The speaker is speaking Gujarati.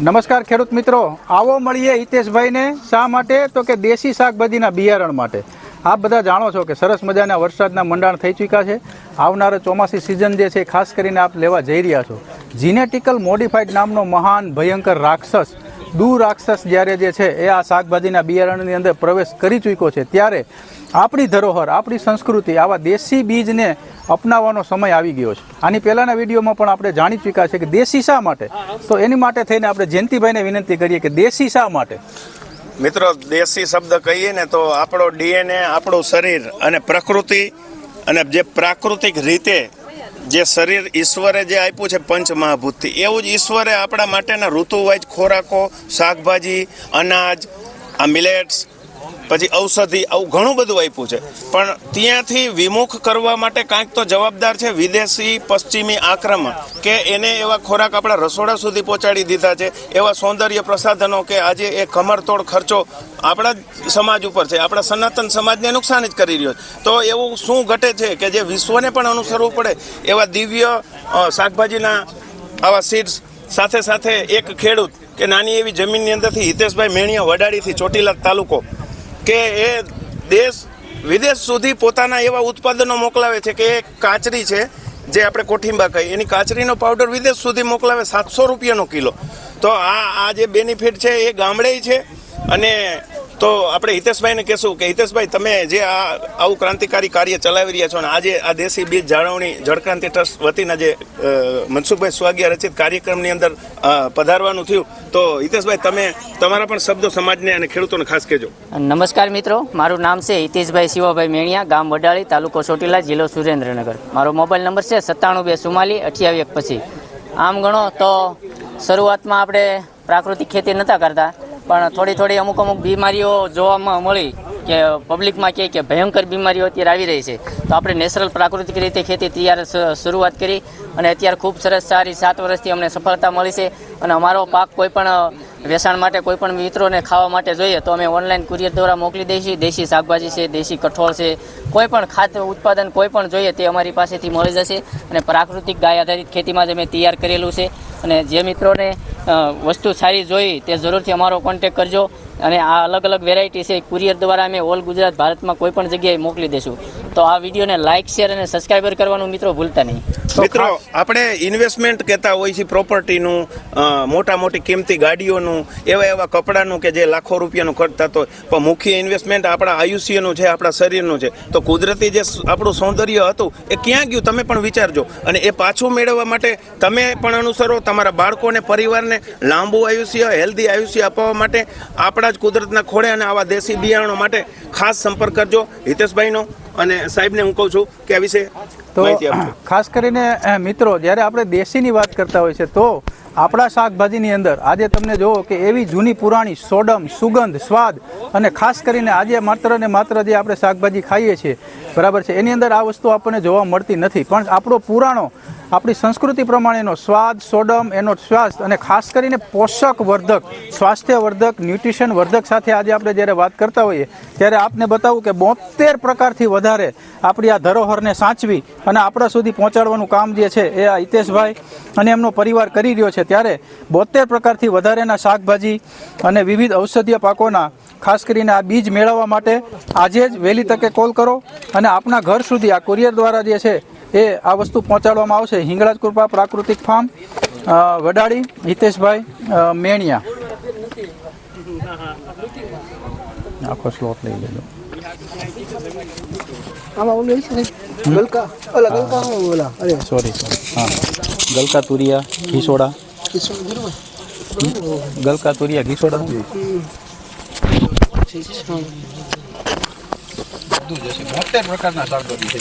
નમસ્કાર ખેડૂત મિત્રો. આવો મળીએ હિતેશભાઈને. શા માટે? તો કે દેશી શાકભાજીના બિયારણ માટે. આપ બધા જાણો છો કે સરસ મજાના વરસાદના મંડાણ થઈ ચૂક્યા છે. આવનારો ચોમાસી સિઝન જે છે, ખાસ કરીને આપ લેવા જઈ રહ્યા છો. જીનેટિકલ મોડિફાઈડ નામનો મહાન, ભયંકર રાક્ષસ દુ રાક્ષસ જ્યારે જે છે, એ આ શાકભાજીના બિયારણની અંદર પ્રવેશ કરી ચૂક્યો છે, ત્યારે આપણી ધરોહર, આપણી સંસ્કૃતિ, આવા દેશી બીજને અપનાવવાનો સમય આવી ગયો છે. આની પહેલાંના વિડીયોમાં પણ આપણે જાણી ચૂક્યા છે કે દેશી શા માટે? તો એની માટે થઈને આપણે જયંતિભાઈને વિનંતી કરીએ કે દેશી શા માટે? મિત્રો, દેશી શબ્દ કહીએ ને તો આપણો ડીએનએ, આપણું શરીર અને પ્રકૃતિ અને જે પ્રાકૃતિક રીતે જે શરીર ઈશ્વરે જે આપ્યું છે પંચ મહાભૂતથી એવું જ ઈશ્વરે આપણા માટેના ઋતુવાઇઝ ખોરાકો, શાકભાજી, અનાજ, આ મિલેટ્સ પછી ઔષધિ આવું ઘણું બધું આપ્યું છે. પણ ત્યાંથી વિમુખ કરવા માટે કાંઈક તો જવાબદાર છે વિદેશી પશ્ચિમી આક્રમણ કે એને એવા ખોરાક આપણા રસોડા સુધી પહોંચાડી દીધા છે, એવા સૌંદર્ય પ્રસાધનો કે આજે એ કમરતોડ ખર્ચો આપણા સમાજ ઉપર છે, આપણા સનાતન સમાજને નુકસાન જ કરી રહ્યો છે. તો એવું શું ઘટે છે કે જે વિશ્વને પણ અનુસરવું પડે, એવા દિવ્ય શાકભાજીના આવા સીડ્સ સાથે સાથે એક ખેડૂત કે નાની એવી જમીનની અંદરથી હિતેશભાઈ મેણિયા વડાડીથી ચોટીલા તાલુકો કે એ દેશ વિદેશ સુધી પોતાના એવા ઉત્પાદનો મોકલાવે છે કે એ કાચરી છે, જે આપણે કોઠિંબા કહીએ. એની કાચરીનો પાવડર વિદેશ સુધી મોકલાવે સાતસો રૂપિયાનો કિલો. તો આ આ જે બેનિફિટ છે એ ગામડે છે અને તો આપણે હિતેશભાઈને કહેશું કે હિતેશભાઈ, તમે જે આ આવું ક્રાંતિકારી કાર્ય ચલાવી રહ્યા છો અને આજે આ દેશી બીજ જાળવણી, જળક્રાંતિ ટ્રસ્ટ વતીના જે મનસુખભાઈ સ્વાગિયા રચિત કાર્યક્રમની અંદર પધારવાનું થયું. તો હિતેશભાઈ, તમે તમારા પણ શબ્દો સમાજને અને ખેડૂતોને ખાસ કહેજો. નમસ્કાર મિત્રો, મારું નામ છે હિતેશભાઈ શિવાભાઈ મેણિયા, ગામ વડાળી, તાલુકો ચોટીલા, જિલ્લો સુરેન્દ્રનગર. મારો મોબાઈલ નંબર છે સત્તાણું બે ચુમ્માલી અઠ્યાવી પછી આમ ગણો તો શરૂઆતમાં આપણે પ્રાકૃતિક ખેતી નહોતા કરતા. પણ થોડી થોડી અમુક અમુક બીમારીઓ જોવામાં મળી કે પબ્લિકમાં કહે કે ભયંકર બીમારીઓ અત્યારે આવી રહી છે. તો આપણે નેચરલ પ્રાકૃતિક રીતે ખેતી તૈયાર શરૂઆત કરી અને અત્યારે ખૂબ સરસ સારી સાત વર્ષથી અમને સફળતા મળી છે અને અમારો પાક કોઈ પણ વેચાણ માટે કોઈ પણ મિત્રોને ખાવા માટે જોઈએ તો અમે ઓનલાઈન કુરિયર દ્વારા મોકલી દઈએ દેશી શાકભાજી છે, દેશી કઠોળ છે, કોઈ પણ ખાદ્ય ઉત્પાદન કોઈ પણ જોઈએ તે અમારી પાસેથી મળી જશે અને પ્રાકૃતિક ગાય આધારિત ખેતીમાં જ અમે તૈયાર કરેલું છે અને જે મિત્રોને વસ્તુ સારી જોઈ તે જરૂરથી અમારો કોન્ટેક કરજો. અને આ અલગ અલગ વેરાયટી છે. કુરિયર દ્વારા અમે ઓલ ગુજરાત ભારતમાં કોઈ પણ જગ્યાએ મોકલી દઈશું તો આ વિડીયોને લાઇક શેર અને સબસ્ક્રાઈબર કરવાનું મિત્રો ભૂલતા નહીં. મિત્રો, આપણે ઇન્વેસ્ટમેન્ટ કહેતા હોય છે પ્રોપર્ટીનું મોટા મોટી કિંમતી ગાડીઓનું, એવા એવા કપડાનું કે જે લાખો રૂપિયાનું ખર્ચ થતો હોય. પણ મુખ્ય ઇન્વેસ્ટમેન્ટ આપણા આયુષ્યનું છે, આપણા શરીરનું છે. તો કુદરતી જે આપણું સૌંદર્ય હતું, એ ક્યાં ગયું તમે પણ વિચારજો. અને એ પાછું મેળવવા માટે તમે પણ અનુસરો તમારા બાળકોને પરિવારને લાંબુ આયુષ્ય હેલ્ધી આયુષ્ય અપાવવા માટે આપણા જ કુદરતના ખોળે અને આવા દેશી બિયારણો માટે ખાસ સંપર્ક કરજો. હિતેશભાઈનો અને સાહેબને હું કહું છું કે આ વિશે તો ખાસ કરીને મિત્રો જ્યારે આપણે દેશીની વાત કરતા હોય છે તો આપણા શાકભાજીની અંદર આજે તમને જુઓ કે એવી જૂની પુરાણી સોડમ સુગંધ સ્વાદ અને ખાસ કરીને આજે માત્ર ને માત્ર જે આપણે શાકભાજી ખાઈએ છીએ બરાબર છે. એની અંદર આ વસ્તુ આપણને જોવા મળતી નથી. પણ આપણો પુરાણો, આપણી સંસ્કૃતિ પ્રમાણેનો સ્વાદ, સોડમ, એનો શ્વાસ અને ખાસ કરીને પોષક વર્ધક સ્વાસ્થ્ય વર્ધક ન્યુટ્રિશન વર્ધક સાથે આજે આપણે જ્યારે વાત કરતા હોઈએ, ત્યારે આપને બતાવું કે બોતેર પ્રકારથી વધારે આપણી આ ધરોહરને સાચવી અને આપણા સુધી પહોંચાડવાનું કામ જે છે એ આ હિતેશભાઈ અને એમનો પરિવાર કરી રહ્યો છે. ત્યારે બોતેર પ્રકારથી વધારેના શાકભાજી અને વિવિધ ઔષધીય પાકોના, ખાસ કરીને આ બીજ મેળવવા માટે આજે જ વહેલી તકે કોલ કરો અને આપના ઘર સુધી આ કુરિયર દ્વારા જે છે એ આ વસ્તુ પહોંચાડવામાં આવશે. હિંગળાજ કૃપા પ્રાકૃતિક ફાર્મ વડાળી હિતેશભાઈ મેણિયા. આખો સ્લોટ લઈ લેજો. સોરી સોરી હા. ગલકા તુરિયા ઘીસોડા. ગલકા તુરિયા ઘીસોડા. છે બોતેર પ્રકારના શાકભાજી છે.